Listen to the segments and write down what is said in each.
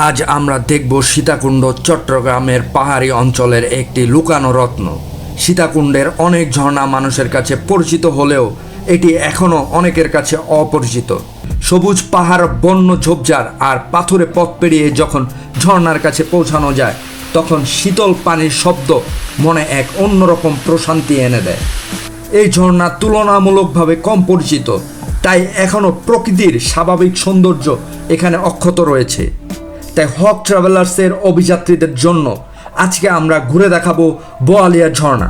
আজ আমরা দেখব সীতাকুণ্ড, চট্টগ্রামের পাহাড়ি অঞ্চলের একটি লুকানো রত্ন। সীতাকুণ্ডের অনেক ঝর্ণা মানুষের কাছে পরিচিত হলেও এটি এখনও অনেকের কাছে অপরিচিত। সবুজ পাহাড়, বন্য ঝোপঝাড় আর পাথুরে পথ পেরিয়ে যখন ঝর্ণার কাছে পৌঁছানো যায়, তখন শীতল পানির শব্দ মনে এক অন্যরকম প্রশান্তি এনে দেয়। এই ঝর্ণা তুলনামূলকভাবে কম পরিচিত, তাই এখনও প্রকৃতির স্বাভাবিক সৌন্দর্য এখানে অক্ষত রয়েছে। তাই হক ট্রাভেলার্সের অভিযাত্রীদের জন্য আজকে আমরা ঘুরে দেখাবো বোয়ালিয়া ঝর্ণা।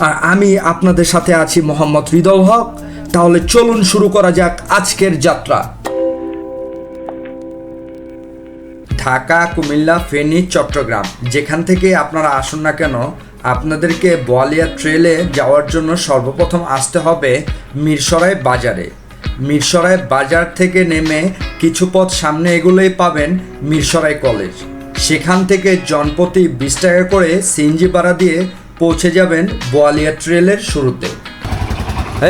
আর আমি আপনাদের সাথে আছি মোহাম্মদ হৃদয় হক। তাহলে চলুন শুরু করা যাক আজকের যাত্রা। ঢাকা, কুমিল্লা, ফেনী, চট্টগ্রাম, যেখান থেকে আপনারা আসুন না কেন, আপনাদেরকে বোয়ালিয়া ট্রেলে যাওয়ার জন্য সর্বপ্রথম আসতে হবে মিরসরাই বাজারে। মিরসরাই বাজার থেকে নেমে কিছু পথ সামনে এগুলোই পাবেন মিরসরাই কলেজ। সেখান থেকে জনপ্রতি বিশ টাকা করে সিএনজি ভাড়া দিয়ে পৌঁছে যাবেন বোয়ালিয়া ট্রেলের শুরুতে।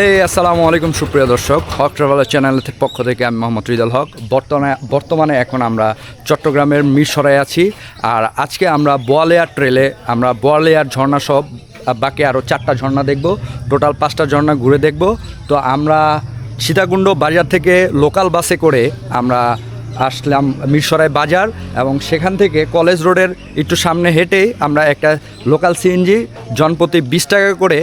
এই আসসালামু আলাইকুম সুপ্রিয় দর্শক, হক ট্রাভেলার চ্যানেলের পক্ষ থেকে আমি মোহাম্মদ রিদাল হক। বর্তমানে বর্তমানে এখন আমরা চট্টগ্রামের মিরসরাই আছি, আর আজকে আমরা বোয়ালিয়ার ট্রেলে, আমরা বোয়ালিয়ার ঝর্ণা সব বাকি আরও চারটা ঝর্ণা দেখব, টোটাল পাঁচটা ঝর্ণা ঘুরে দেখব। তো আমরা সীতাকুণ্ড বাজার থেকে লোকাল বাসে করে আমরা আসলাম মিরসরাই বাজার এবং সেখান থেকে কলেজ রোডের একটু সামনে হেঁটেই আমরা একটা লোকাল সিএনজি জনপ্রতি বিশ টাকা করে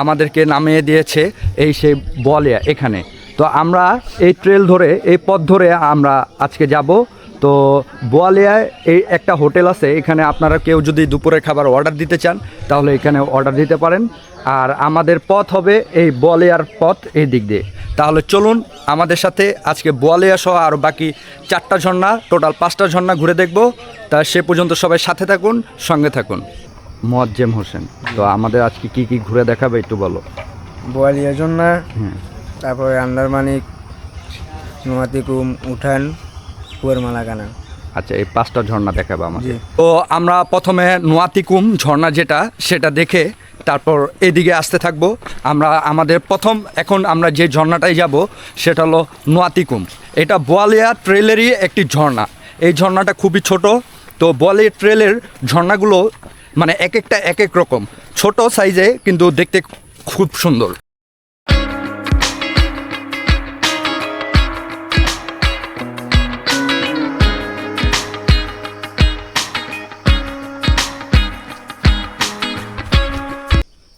আমাদেরকে নামিয়ে দিয়েছে এই সেই বলিয়া এখানে। তো আমরা এই ট্রেল ধরে, এই পথ ধরে আমরা আজকে যাব। তো বোয়ালিয়ায় এই একটা হোটেল আছে, এখানে আপনারা কেউ যদি দুপুরের খাবার অর্ডার দিতে চান, তাহলে এখানে অর্ডার দিতে পারেন। আর আমাদের পথ হবে এই বোয়ালিয়ার পথ এই দিক দিয়ে। তাহলে চলুন আমাদের সাথে আজকে বোয়ালিয়া সহ আর বাকি চারটা ঝর্ণা টোটাল পাঁচটা ঝর্ণা ঘুরে দেখব। তা সে পর্যন্ত সবাই সাথে থাকুন সঙ্গে থাকুন। মোয়াজ্জেম হোসেন তো আমাদের আজকে কি কি ঘুরে দেখাবে একটু বলো। বোয়ালিয়া হুম। তারপরে আন্দারমানিক নোয়াতিকুম উঠান পুয়ার মালাকানা আচ্ছা এই পাঁচটা ঝর্ণা দেখাবো আমাকে তো আমরা প্রথমে নোয়াতিকুম ঝর্ণা যেটা সেটা দেখে তারপর এদিকে আসতে থাকব। আমরা, আমাদের প্রথম এখন আমরা যে ঝর্ণাটায় যাব, সেটা হলো নোয়াতিকুম এটা বোয়ালিয়া ট্রেলেরই একটি ঝর্ণা। এই ঝর্ণাটা খুবই ছোট। তো বোয়ালিয়া ট্রেলের ঝর্ণাগুলো মানে এক একটা এক এক রকম। ছোট সাইজে কিন্তু দেখতে খুব সুন্দর।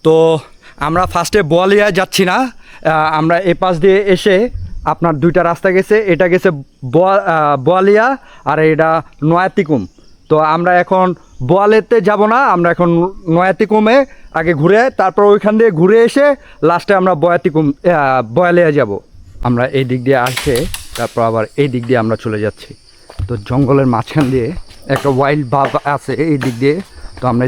তো আমরা ফার্স্টে বোয়ালিয়া যাচ্ছি না। আমরা এ পাশ দিয়ে এসে আপনার দুইটা রাস্তা গেছে, এটা গেছে বোয়ালিয়া আর এটা নয়াতিকুম। তো আমরা এখন বোয়ালেতে যাব না, আমরা এখন নয়াতিকুমে আগে ঘুরে, তারপর ওইখান দিয়ে ঘুরে এসে লাস্টে আমরা বয়াতিকুম বয়ালিয়া যাব। আমরা এই দিক দিয়ে আসছে তারপর আবার এই দিক দিয়ে আমরা চলে যাচ্ছি। তো জঙ্গলের মাঝখান দিয়ে একটা ওয়াইল্ড বাঘ আছে এই দিক দিয়ে। তো আমরা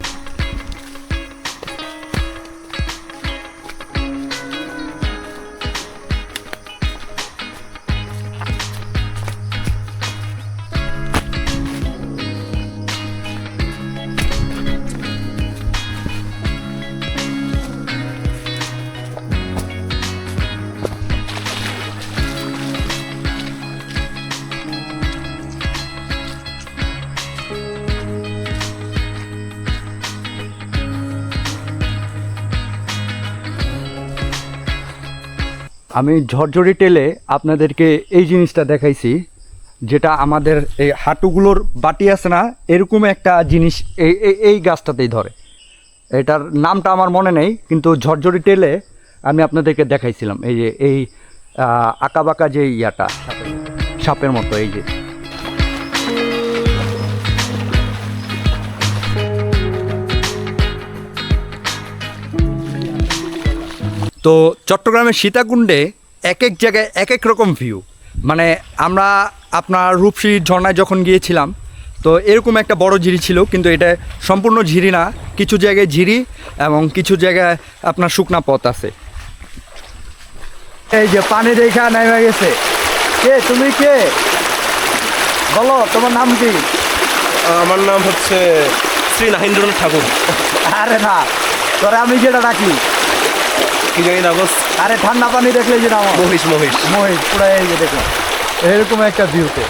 আমি ঝরঝরি টেলে আপনাদেরকে এই জিনিসটা দেখাইছি, যেটা আমাদের এই হাঁটুগুলোর বাটি আছে না, এরকম একটা জিনিস এই, এই- গাছটাতেই ধরে। এটার নামটা আমার মনে নেই, কিন্তু ঝরঝরি টেলে আমি আপনাদেরকে দেখাইছিলাম, এই যে, এই আঁকাবাঁকা যে ইয়াটা সাপের মতো, এই যে। তো চট্টগ্রামের সীতাকুণ্ডে এক এক জায়গায় এক এক রকম ভিউ মানে আমরা আপনার রূপসী ঝর্ণায় যখন গিয়েছিলাম তো এরকম একটা বড় ঝিরি ছিল কিন্তু এটা সম্পূর্ণ ঝিরি না। কিছু জায়গায় ঝিরি এবং কিছু জায়গায় আপনার শুকনা পথ আছে। এই যে পানি দেখা নেমে গেছে। কে তুমি কে? বলো তোমার নাম কি? আমার নাম হচ্ছে শ্রী নাহিন্দ্রনাথ ঠাকুর। আরে না তোরে আমি যেটা ডাকি। কি জানি না বস আরে ঠান্ডা পানি দেখলে যে নাম। মহিষ মহিষ। মহিষ পুরো এই যে দেখো। এরকম একটা ভিউতে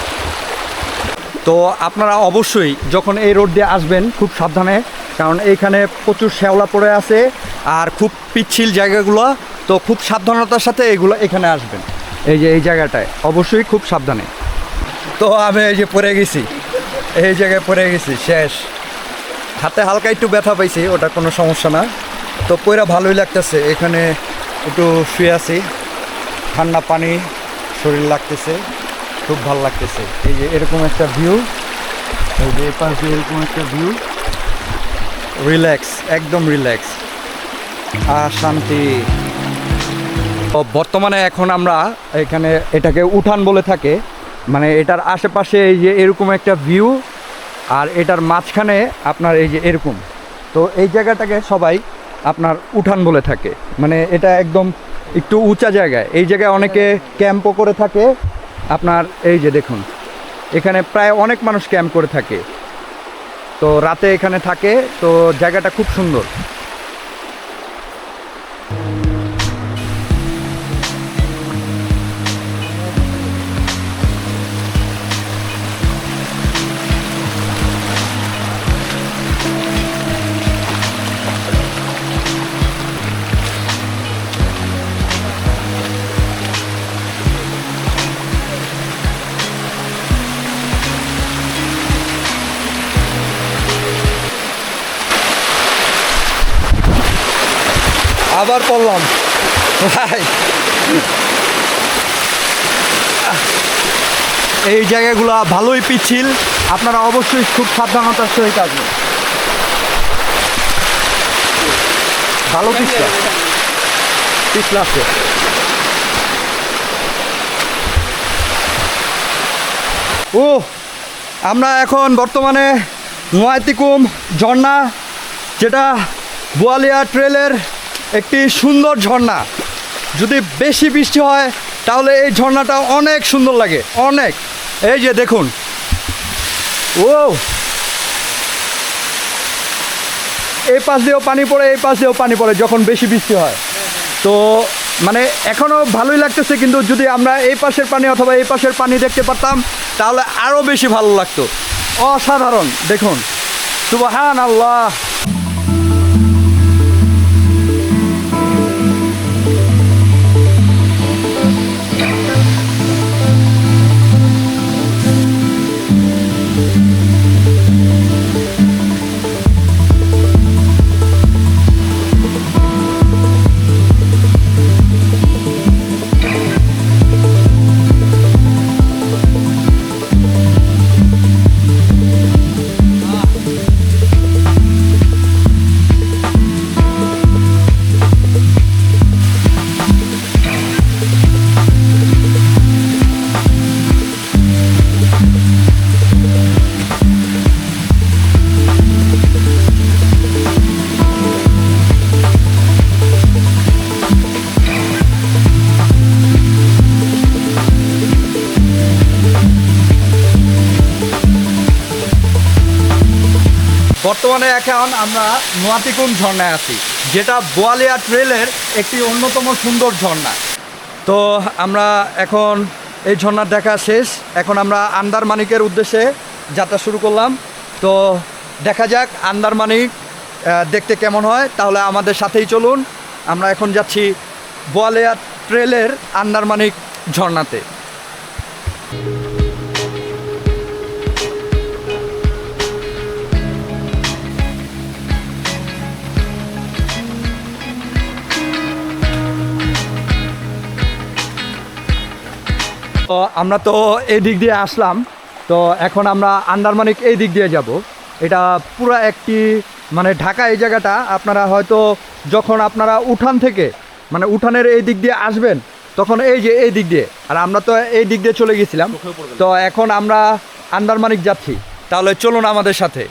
তো আপনারা অবশ্যই যখন এই রোড দিয়ে আসবেন খুব সাবধানে কারণ এইখানে প্রচুর শ্যাওলা পড়ে আছে আর খুব পিচ্ছিল জায়গাগুলো তো খুব সাবধানতার সাথে এগুলো এখানে আসবেন। এই যে এই জায়গাটায়। অবশ্যই খুব সাবধানে। তো আমি এই যে পড়ে গেছি। এই জায়গায় পড়ে গেছি শেষ। হাতে হালকা একটু ব্যথা পাইছি ওটা কোনো সমস্যা না। তো পয়রা ভালোই লাগতেছে, এখানে একটু শুয়ে আছি। ঠান্ডা পানি, শরীর লাগতেছে, খুব ভালো লাগতেছে। এই যে এরকম একটা ভিউ এই যে দিয়ে এরকম একটা ভিউ রিল্যাক্স একদম রিল্যাক্স আর শান্তি। তো বর্তমানে এখন আমরা এখানে এটাকে উঠান বলে থাকে। মানে এটার আশেপাশে এই যে এরকম একটা ভিউ আর এটার মাঝখানে আপনার এই যে এরকম। তো এই জায়গাটাকে সবাই আপনার উঠান বলে থাকে। মানে এটা একদম একটু উঁচা জায়গায়। এই জায়গায় অনেকে ক্যাম্পও করে থাকে। আপনার এই যে দেখুন, এখানে প্রায় অনেক মানুষ ক্যাম্প করে থাকে। তো রাতে এখানে থাকে। তো জায়গাটা খুব সুন্দর। আবার পড়লাম। ভাই। এই জায়গাগুলো ভালোই পিচ্ছিল। আপনারা অবশ্যই খুব সাবধানতার সহিত আসবেন। ভালো পিছলা পিছলা আছে। ও, আমরা এখন বর্তমানে নোয়াতিকুম ঝর্ণা, যেটা বোয়ালিয়া ট্রেলের একটি সুন্দর ঝর্ণা। যদি বেশি বৃষ্টি হয়, তাহলে এই ঝর্ণাটা অনেক সুন্দর লাগে, অনেক। এই যে দেখুন। ও এই পাশ দিয়েও পানি পড়ে, এই পাশ দিয়েও পানি পড়ে, যখন বেশি বৃষ্টি হয়। তো মানে এখনও ভালোই লাগতেছে, কিন্তু যদি আমরা এই পাশের পানি অথবা এই পাশের পানি দেখতে পারতাম, তাহলে আরও বেশি ভালো লাগতো। অসাধারণ, দেখুন। শুভ সুবাহান আল্লাহ বর্তমানে এখন আমরা নোয়াতিকুন ঝর্ণায় আছি, যেটা বোয়ালিয়া ট্রেলের একটি অন্যতম সুন্দর ঝর্ণা। তো আমরা এখন এই ঝর্ণার দেখা শেষ, এখন আমরা আন্দারমানিকের উদ্দেশ্যে যাত্রা শুরু করলাম। তো দেখা যাক আন্দারমানিক দেখতে কেমন হয়, তাহলে আমাদের সাথেই চলুন। আমরা এখন যাচ্ছি বোয়ালিয়া ট্রেলের আন্দারমানিক ঝর্ণাতে। তো আমরা তো এই দিক দিয়ে আসলাম। তো এখন আমরা আন্দারমানিক এই দিক দিয়ে যাব। এটা পুরো একটি মানে ঢাকা এই জায়গাটা আপনারা হয়তো যখন আপনারা উঠান থেকে মানে উঠানের এই দিক দিয়ে আসবেন তখন এই যে এই দিক দিয়ে আর আমরা তো এই দিক দিয়ে চলে গেছিলাম। তো এখন আমরা আন্দারমানিক যাচ্ছি। তাহলে চলুন আমাদের সাথে।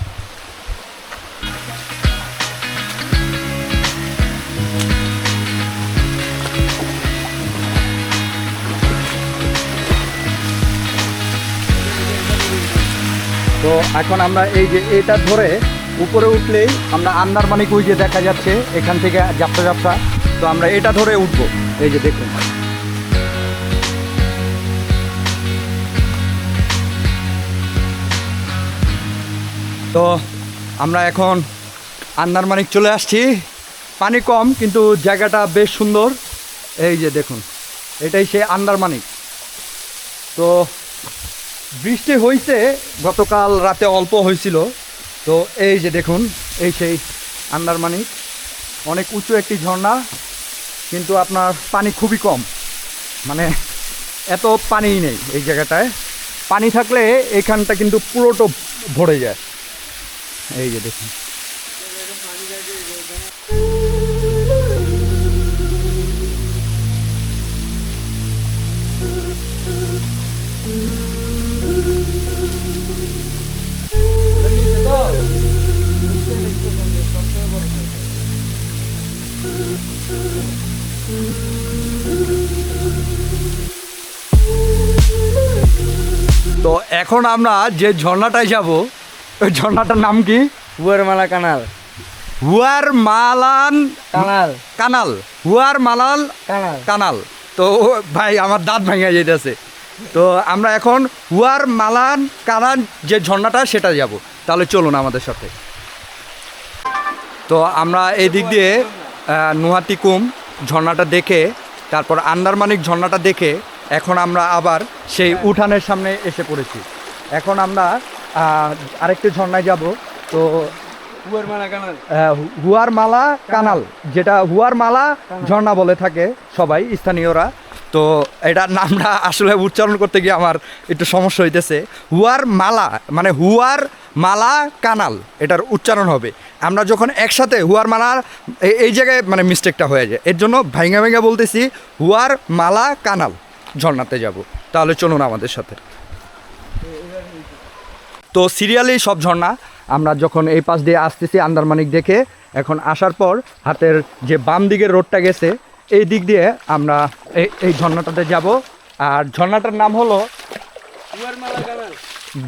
তো এখন আমরা এই যে এটা ধরে উপরে উঠলেই আমরা আন্দারমানিক ওই যে দেখা যাচ্ছে, এখান থেকে যাত্রা যাত্রা। তো আমরা এটা ধরে উঠবো। এই যে দেখুন। তো আমরা এখন আন্দারমানিক চলে আসছি। পানি কম, কিন্তু জায়গাটা বেশ সুন্দর। এই যে দেখুন, এটাই সেই আন্দারমানিক। তো বৃষ্টি হয়েছে গতকাল রাতে অল্প হয়েছিল তো এই যে দেখুন, এই সেই আন্দারমানিক। অনেক উঁচু একটি ঝর্ণা, কিন্তু আপনার পানি খুবই কম। মানে এত পানিই নেই এই জায়গাটায়। পানি থাকলে এখানটা কিন্তু পুরোটা ভরে যায়। এই যে দেখুন। এখন আমরা যে ঝর্ণাটায় যাব ওই ঝর্ণাটার নাম কি? পুয়ার মালা কানাল। হুয়ার মালান কানাল। কানাল। হুয়ার মালাল কানাল। কানাল। তো ভাই আমার দাঁত ভেঙে যেতেছে তো আমরা এখন হুয়ার মালান কানাল যে ঝর্ণাটা সেটা যাব। তাহলে চলুন আমাদের সাথে। তো আমরা এই দিক দিয়ে নুহাতিকুম ঝর্ণাটা দেখে তারপর আন্দারমানিক ঝর্ণাটা দেখে এখন আমরা আবার সেই উঠানের সামনে এসে পড়েছি। এখন আমরা আরেকটি ঝর্ণায় যাব। তো হুয়ার মালা কানাল। যেটা হুয়ার মালা ঝর্ণা বলে থাকে সবাই স্থানীয়রা। তো এটার নামটা আসলে উচ্চারণ করতে গিয়ে আমার একটু সমস্যা হইতেছে। হুয়ার মালা মানে হুয়ার মালা কানাল এটার উচ্চারণ হবে। আমরা যখন একসাথে হুয়ার মালা এই জায়গায় মানে মিস্টেকটা হয়ে যায়। এর জন্য ভাইঙ্গা ভেঙ্গা বলতেছি হুয়ার মালা কানাল। ঝর্ণাতে যাব। তাহলে চলুন আমাদের সাথে। তো সিরিয়ালি সব ঝর্ণা। আমরা যখন এই পাশ দিয়ে আসতেছি আন্দারমানিক দেখে, এখন আসার পর হাতের যে বাম দিকের রোডটা গেছে, এই দিক দিয়ে আমরা এই ঝর্ণাটাতে যাব। আর ঝর্ণাটার নাম হলো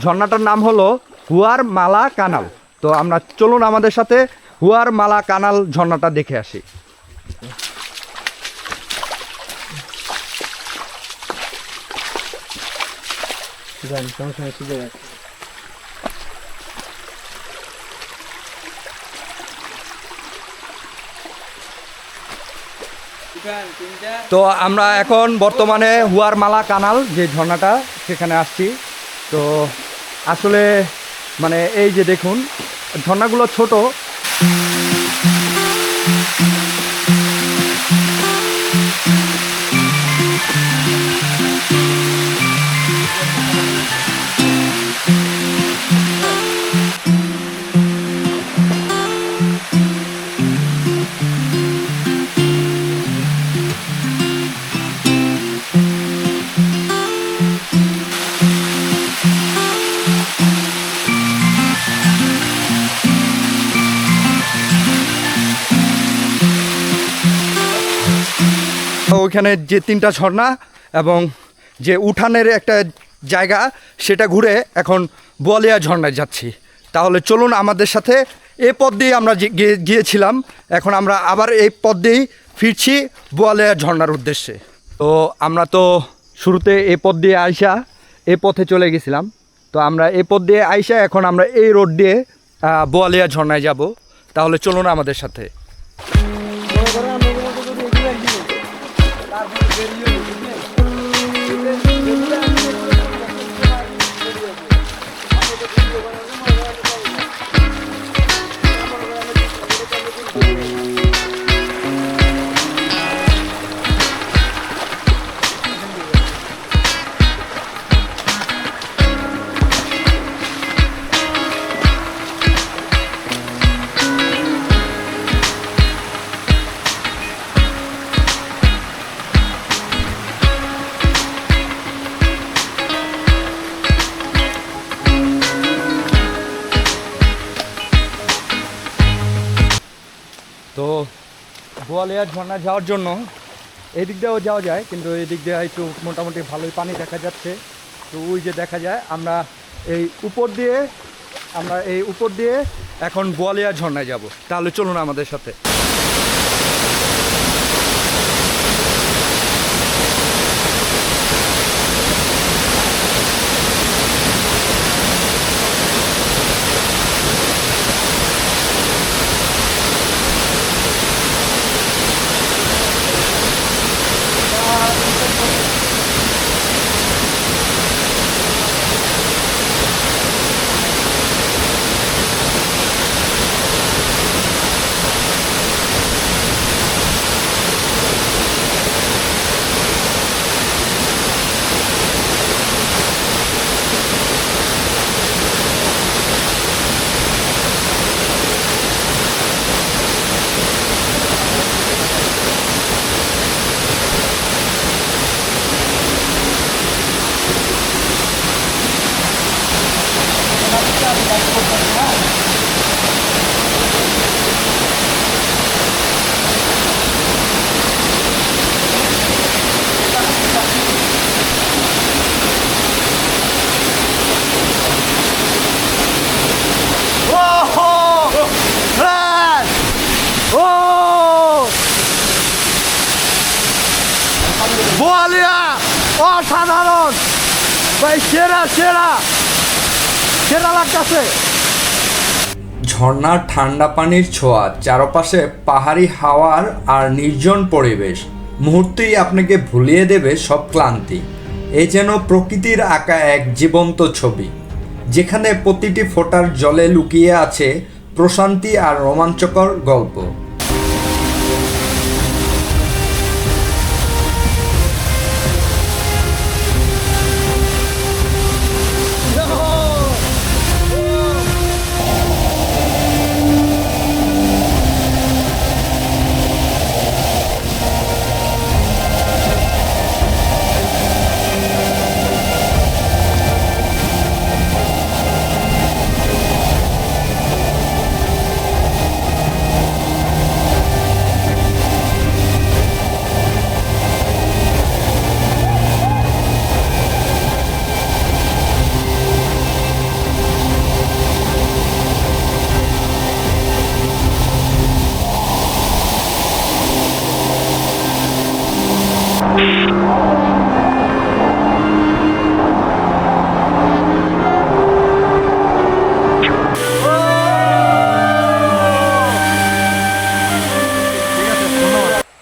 ঝর্ণাটার নাম হলো হুয়ার মালা কানাল। তো আমরা চলুন আমাদের সাথে হুয়ার মালা কানাল ঝর্ণাটা দেখে আসি। জানি সমস্যা নেই সুযোগ আছে তো আমরা এখন বর্তমানে হুয়ার মালা কানাল, যে ঝর্ণাটা, সেখানে আসছি। তো আসলে মানে এই যে দেখুন, ঝর্ণাগুলো ছোট ওইখানে যে তিনটা ঝর্ণা এবং যে উঠানের একটা জায়গা, সেটা ঘুরে এখন বোয়ালিয়া ঝর্ণায় যাচ্ছি। তাহলে চলুন আমাদের সাথে এ পথ দিয়ে আমরা গিয়েছিলাম। এখন আমরা আবার এই পথ দিয়েই ফিরছি বোয়ালিয়া ঝর্ণার উদ্দেশ্যে। তো আমরা তো শুরুতে এ পথ দিয়ে আইসা এ পথে চলে গেছিলাম। তো আমরা এই পথ দিয়ে আইসা এখন আমরা এই রোড দিয়ে বোয়ালিয়া ঝর্ণায় যাব। তাহলে চলুন আমাদের সাথে। তো বোয়ালিয়া ঝর্ণা যাওয়ার জন্য এই দিক দিয়েও যাওয়া যায়, কিন্তু এই দিক দিয়ে একটু মোটামুটি ভালোই পানি দেখা যাচ্ছে। তো ওই যে দেখা যায়, আমরা এই উপর দিয়ে, আমরা এই উপর দিয়ে এখন বোয়ালিয়া ঝর্ণায় যাব। তাহলে চলুন আমাদের সাথে। বোয়ালিয়া অসাধারণ। ভাই, সেরা সেরা। সেরা লাগতেছে। ঝর্ণার ঠান্ডা পানির ছোঁয়া, চারপাশে পাহাড়ি হাওয়ার আর নির্জন পরিবেশ। মুহূর্তেই আপনাকে ভুলিয়ে দেবে সব ক্লান্তি। এ যেন প্রকৃতির আঁকা এক জীবন্ত ছবি, যেখানে প্রতিটি ফোঁটার জলে লুকিয়ে আছে প্রশান্তি আর রোমাঞ্চকর গল্প।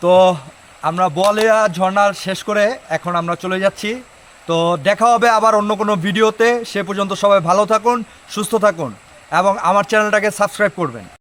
তো আমরা বলিয়া ঝর্ণার শেষ করে এখন আমরা চলে যাচ্ছি। তো দেখা হবে আবার অন্য কোনো ভিডিওতে। সে পর্যন্ত সবাই ভালো থাকুন, সুস্থ থাকুন এবং আমার চ্যানেলটাকে সাবস্ক্রাইব করবেন।